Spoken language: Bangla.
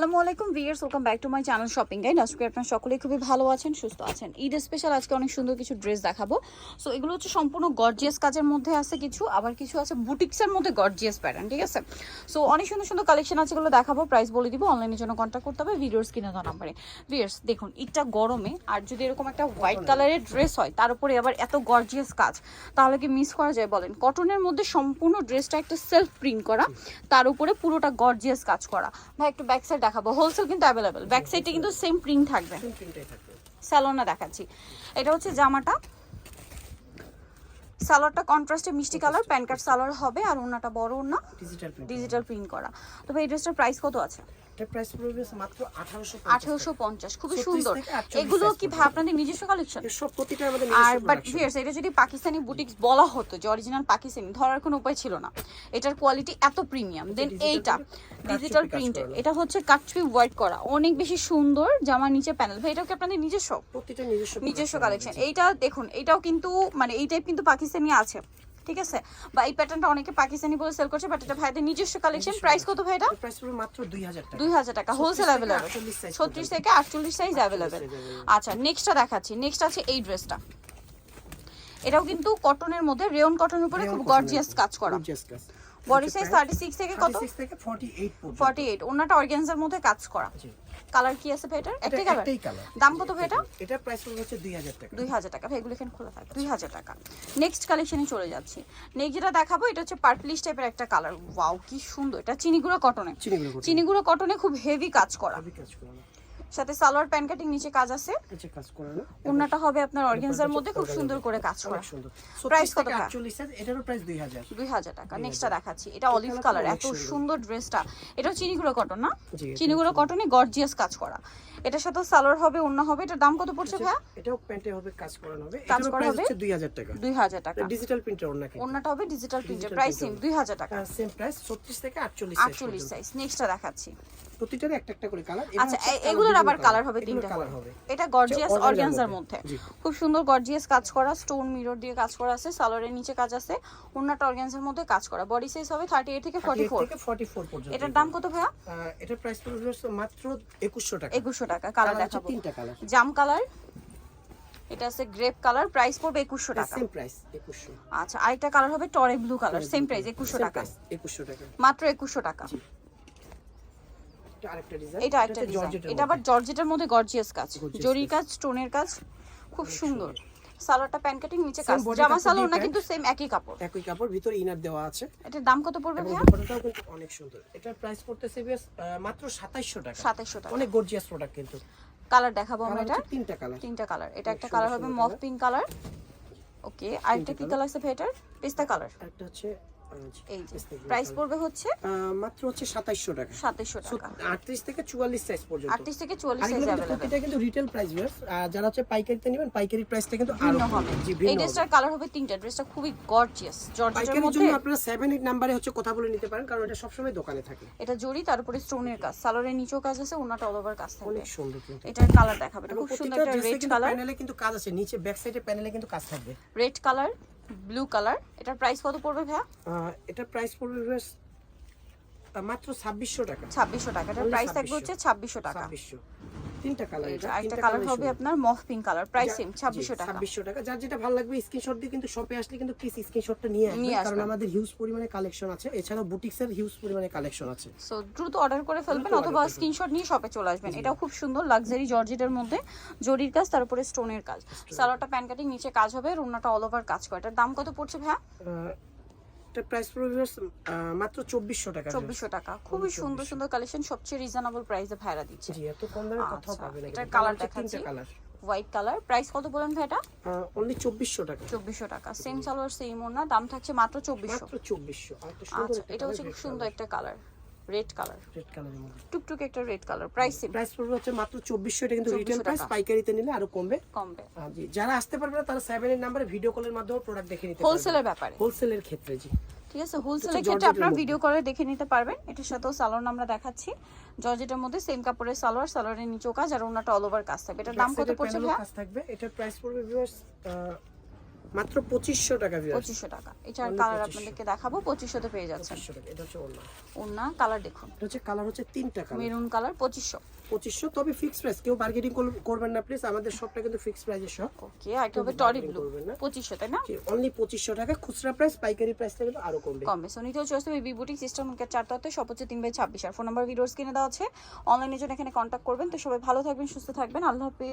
আসসালামু আলাইকুম viewers welcome back to my channel shopping guide. আজকে আপনারা সকলেই খুবই ভালো আছেন সুস্থ আছেন। ঈদ স্পেশাল আজকে অনেক সুন্দর কিছু ড্রেস দেখাবো। সো এগুলো হচ্ছে সম্পূর্ণ গর্জিয়াস কাজের মধ্যে আছে কিছু আবার কিছু আছে বুটিক্সের মধ্যে গর্জিয়াস প্যাটার্ন ঠিক আছে? সো অনেক সুন্দর সুন্দর কালেকশন আছে এগুলো দেখাবো প্রাইস বলে দিব অনলাইনের জন্য কন্ট্যাক্ট করতে হবে ভিডিওর স্ক্রিনে দেওয়া নাম্বারে। ভিয়ার্স দেখুন ঈদটা গরমে আর যদি এরকম একটা হোয়াইট কালারের ড্রেস হয় তার উপরে আবার এত গর্জিয়াস কাজ তাহলে কি মিস করা যায় বলেন? কটনের মধ্যে সম্পূর্ণ ড্রেসটা একটা সেলফ প্রিন্ট করা তার উপরে পুরোটা গর্জিয়াস কাজ করা। ভাই একটু ব্যাক সাইড দেখাবো। হোলসেল কিন্তু অ্যাভেলেবেল ব্যাক সাইডে কিন্তু সেম প্রিন্ট থাকবে। স্যালোনা দেখাচ্ছি। এটা হচ্ছে জামাটা। সালোয়ারটা কন্ট্রাস্টে মিষ্টি কালার প্যান কার্ড সালোয়ার হবে আর ওনাটা বড় ওনা ডিজিটাল প্রিন্ট ডিজিটাল প্রিন্ট করা। তবে এই ড্রেসটার প্রাইস কত আছে? এটা প্রাইস পড়বে মাত্র 1850 আঠেরোশো পঞ্চাশ খুবই 36 সুন্দর। এগুলো কি ভাই আপনাদের নিজস্ব কালেকশন সব প্রতিটা আমাদের আর বাট production। এটা যদি পাকিস্তানি বুটিক্স বলা হতো যে অরিজিনাল পাকিস্তানি ধরার কোনো উপায় ছিল না। এটার কোয়ালিটি এত প্রিমিয়াম দেন এইটা ডিজিটাল করানো। এটা হচ্ছে কাটছুই হোয়াইট করা। অনেক বেশি সুন্দর জামার নিচে প্যানেল ভাই এটাও কি আপনাদের নিজস্ব? প্রতিটা নিজস্ব নিজস্ব কালেকশন এইটা দেখুন এটাও কিন্তু মানে এই টাইপ কিন্তু পাকিস্তানি আছে। ঠিক আছে? বা এই প্যাটার্নটা অনেকে পাকিস্তানি বলে সেল করছে বাট এটা ভাইদের নিজস্ব কালেকশন প্রাইস কত ভাই এটা প্রাইস পুরো মাত্র 2000 টাকা। দুই হাজার টাকা হোলসেল 48 size ছত্রিশ থেকে আটচল্লিশ সাইজ अवेलेबल আচ্ছা নেক্সটটা দেখাচ্ছি। নেক্সট আছে এই ড্রেসটা এটাও কিন্তু কটনের মধ্যে রেয়ন কটনের উপরে খুব গর্জিয়াস কাজ করা। গর্জিয়াস কাজ। Body size price thirty six থেকে কত? 36 থেকে 48 পর্যন্ত। ফর্টি এইট ওনাটা অর্গ্যানজার মধ্যে কাজ করা। কালার কি আছে ভাই এটার একটাই কালার দাম কত ভাই এটা এটা প্রাইস পড়বে হচ্ছে 2000 টাকা। দুই হাজার টাকা। ভাই এগুলো এখানে খোলা থাকে দুই হাজার টাকা। নেক্সট কালেকশনে চলে যাচ্ছি। নেক্সট যেটা দেখাবো এটা হচ্ছে পার্পলিশ টাইপের একটা কালার ওয়াও কি সুন্দর। এটা চিনিগুড়ো কটনে কত চিনিগুড়ো কটনে খুব হেভি কাজ করা। কাজ সাথে সালোয়ার প্যান্ট কাটিং নিচে কাজ আছে। আচ্ছা কাজ করানো ওন্নাটা হবে আপনার অর্গানজার মধ্যে খুব সুন্দর করে কাজ করা। সুন্দর। 36 কত থেকে ভাই? 48 এটারও প্রাইস 2000 দুই হাজার টাকা। নেক্সটটা দেখাচ্ছি। এটা অলিভ কালার এত সুন্দর। ড্রেসটা এটাও চিনিগুলো কটন না? এটা চিনিগুলো কটনে গর্জিয়াস কাজ করা। এটার সাথে সালোয়ার হবে অন্য হবে। এটার দাম কত পড়ছে ভাইয়া? এটাও প্যান্টে হবে কাজ করানো হবে। কাজ করা হবে? 2000 টাকা। দুই হাজার টাকা। ডিজিটাল প্রিন্টার ওর নাকি অন্যটা হবে ডিজিটাল প্রিন্টের Digital প্রাইস সেম দুই হাজার টাকা। সেম প্রাইস 36 থেকে 48 সাইজ আটচল্লিশ সাইজ নেক্সটটা দেখাচ্ছি। প্রতিটার একটা একটা করে কালার আচ্ছা এগুলোর আবার কালার হবে তিনটা কালার হবে। এটা গর্জিয়াস অর্গানজার মধ্যে। খুব সুন্দর গর্জিয়াস কাজ করা স্টোন মিরর দিয়ে কাজ করা আছে সালোয়ারের নিচে কাজ আছে অন্যটা অর্গানজার মধ্যে কাজ করা। বডি সাইজ হবে থার্টি এইট থেকে ফর্টি 38 ফোর থেকে 44 পর্যন্ত এটার দাম কত ভাইয়া? এটার প্রাইস পড়বে মাত্র 2100 টাকা। একুশশো টাকা কালার দেখাবো। তিনটা কালার জাম কালার এটা আছে গ্রেপ কালার প্রাইস পড়বে একুশশো টাকা। সেম প্রাইস 2100 আচ্ছা আরেকটা কালার হবে টরে ব্লু কালার সেম প্রাইস একুশশো Same টাকা। 2100 টাকা। মাত্র একুশশো টাকা। এটা আরেকটা ডিজাইন এটা একটা ডিজাইন এটা আবার জর্জেটের মধ্যে গর্জিয়াস কাজ। জরির কাজ স্টোনের কাজ খুব সুন্দর। সালোয়ারটা প্যান কাটিং নিচে কাজ। জামা সালোয়ার না কিন্তু সেম একই কাপড়। একই কাপড় ভিতরে ইনার দেওয়া আছে। এটার দাম কত পড়বে ভাইয়া? দুপাট্টাটাও কিন্তু অনেক সুন্দর। এটার প্রাইস পড়তেছে মাত্র 2700 টাকা। সাতাইশশো টাকা। অনেক গর্জিয়াস প্রোডাক্ট কিন্তু। কালার দেখাবো আমরা এটা। তিনটা কালার তিনটা কালার এটা একটা কালার হবে মফ পিঙ্ক কালার ওকে আরেকটা কি কালার আছে ভাই এটার? পেস্তা কালার একটা হচ্ছে এই যে প্রাইস পড়বে হচ্ছে? মাত্র হচ্ছে 2700 টাকা। সাতাইশশো টাকা। 38 থেকে 44 সাইজ পর্যন্ত। আটত্রিশ থেকে চল্লিশ আর সাইজ এগুলো কিন্তু কিন্তু রিটেল প্রাইস ভিউয়ার্স যারা হচ্ছে পাইকারিতে নেবেন পাইকারি প্রাইসটা কিন্তু আরও হবে। এই ড্রেসটার কালার হবে তিনটা। ড্রেসটা খুবই গর্জিয়াস জর্জেটের মধ্যে জন্য আপনারা 7 8 নম্বরে হচ্ছে কথা বলে নিতে পারেন কারণ এটা সবসময় দোকানে থাকে। এটা জরি তার উপরে স্টোনের কাজ। সালোয়ারের নিচেও কাজ আছে ওনাটা অল ওভার কাজ থাকবে। অনেক সুন্দর কিন্তু। এটার কালার দেখাবে। খুব সুন্দর একটা রেড কিন্তু কালার প্যানেলে কিন্তু কাজ আছে। নিচে ব্যাক সাইডে প্যানেলে কিন্তু কাজ থাকবে। রেড কালার ব্লু কালার এটার প্রাইস কত পড়বে ভাইয়া? এটার প্রাইস পড়বে মাত্র 2600 টাকা। ছাব্বিশশো টাকা। এটার প্রাইস থাকবে হচ্ছে ছাব্বিশশো টাকা। 2600 তিনটা কালার এটা আরেকটা কালার হবে আপনার মফ পিঙ্ক কালার প্রাইস সেম জি, ছাব্বিশশো টাকা। 2600 টাকা। যার যেটা ভালো লাগবে স্ক্রিনশট দিয়ে কিন্তু শপে আসলে কিন্তু প্লিজ স্ক্রিনশটটা নিয়ে আসবেন কারণ আমাদের হিউজ পরিমাণে কালেকশন আছে। এছাড়াও বুটিক্সের হিউজ পরিমাণে কালেকশন আছে। সো দ্রুত অর্ডার করে ফেলবেন অথবা। স্ক্রিনশট নিয়ে শপে চলে আসবেন। এটাও খুব সুন্দর লাক্সারি জর্জেটের মধ্যে জরির কাজ তার উপরে স্টোনের কাজ সালোয়ারটা প্যান কাটিং নিচে কাজ হবে আর ওনাটা অল ওভার কাজ করে। এটার দাম কত পড়ছে ভাইয়া? এটার প্রাইস পড়বে মাত্র 2400 টাকা চব্বিশশো টাকা। খুবই সুন্দর সুন্দর কালেকশন সবচেয়ে রিজনেবল প্রাইসে ভাইরা দিচ্ছে। জি এত কম দামে কোথাও আচ্ছা, না কিন্তু। colour হচ্ছে তিনটা দেখাচ্ছি। কালার হোয়াইট কালার প্রাইস কত বলেন ভাই এটা অনলি 2400 টাকা। চব্বিশশো টাকা। সেম সালোয়ার সেম ওনা দাম থাকছে মাত্র চব্বিশশো। মাত্র 2400 আর একটা সুন্দর আচ্ছা এটা হচ্ছে খুব সুন্দর একটা কালার রেড কালার। রেড কালারের মধ্যে। টুকটুক একটা রেড কালার প্রাইস প্রাইস পড়বে হচ্ছে মাত্র 2400 এটা কিন্তু রিটেল প্রাইস পাইকারিতে নিলে আরও কমবে। কমবে। জি যারা আসতে পারবে না তারা 7 এর নম্বরে ভিডিও কলের মাধ্যমে প্রোডাক্ট দেখে নিতে পারবে। হোলসেলের ব্যাপারে। হোলসেলের ক্ষেত্রে জি। ঠিক আছে হোলসেলের ক্ষেত্রে আপনারা ভিডিও করে দেখে। নিতে পারবেন। এটার সাথেও সালোয়ার আমরা দেখাচ্ছি। জর্জেটের মধ্যে সেম কাপড়ের সালোয়ার সালোয়ারের নিচেও কাজ আর ওনাটা অল ওভার কাজ থাকবে। এটার দাম কত পড়ছে কাজ থাকবে। এটার প্রাইস পড়বে ভিউয়ার্স মাত্র পঁচিশশো টাকা পঁচিশশো টাকা। Only কালার আপনাদেরকে দেখাবো পঁচিশশোতে পেয়ে যাচ্ছেন। পঁচিশশো টাকা এটা হচ্ছে ওড়না ওনা কালার দেখুন। এটা হচ্ছে কালার হচ্ছে তিনটা কালার মেরুন কালার পঁচিশশো। পঁচিশশো তবে ফিক্স প্রাইস কেউ বার্গেনিং করবেন না প্লিজ আমাদের শপটা কিন্তু ফিক্স প্রাইসের শপ ওকে আর এটা হবে টরি ব্লু করবেন না। পঁচিশশো তাই না? অনলি পঁচিশশো টাকা। খুচরা প্রাইস পাইকারি প্রাইসটা কিন্তু আরও কমবে। কমবে। সো নিতেও চলে আসবে বিবি বুটিক সিস্টেম চারটাতে সব হচ্ছে তিন বাই ছাব্বিশ। আর ফোন নাম্বার ভিডিওস কিনে দেওয়া আছে। অনলাইনের জন্য এখানে কন্ট্যাক্ট করবেন। তো সবাই ভালো থাকবেন সুস্থ থাকবেন। আল্লাহ হাফিজ।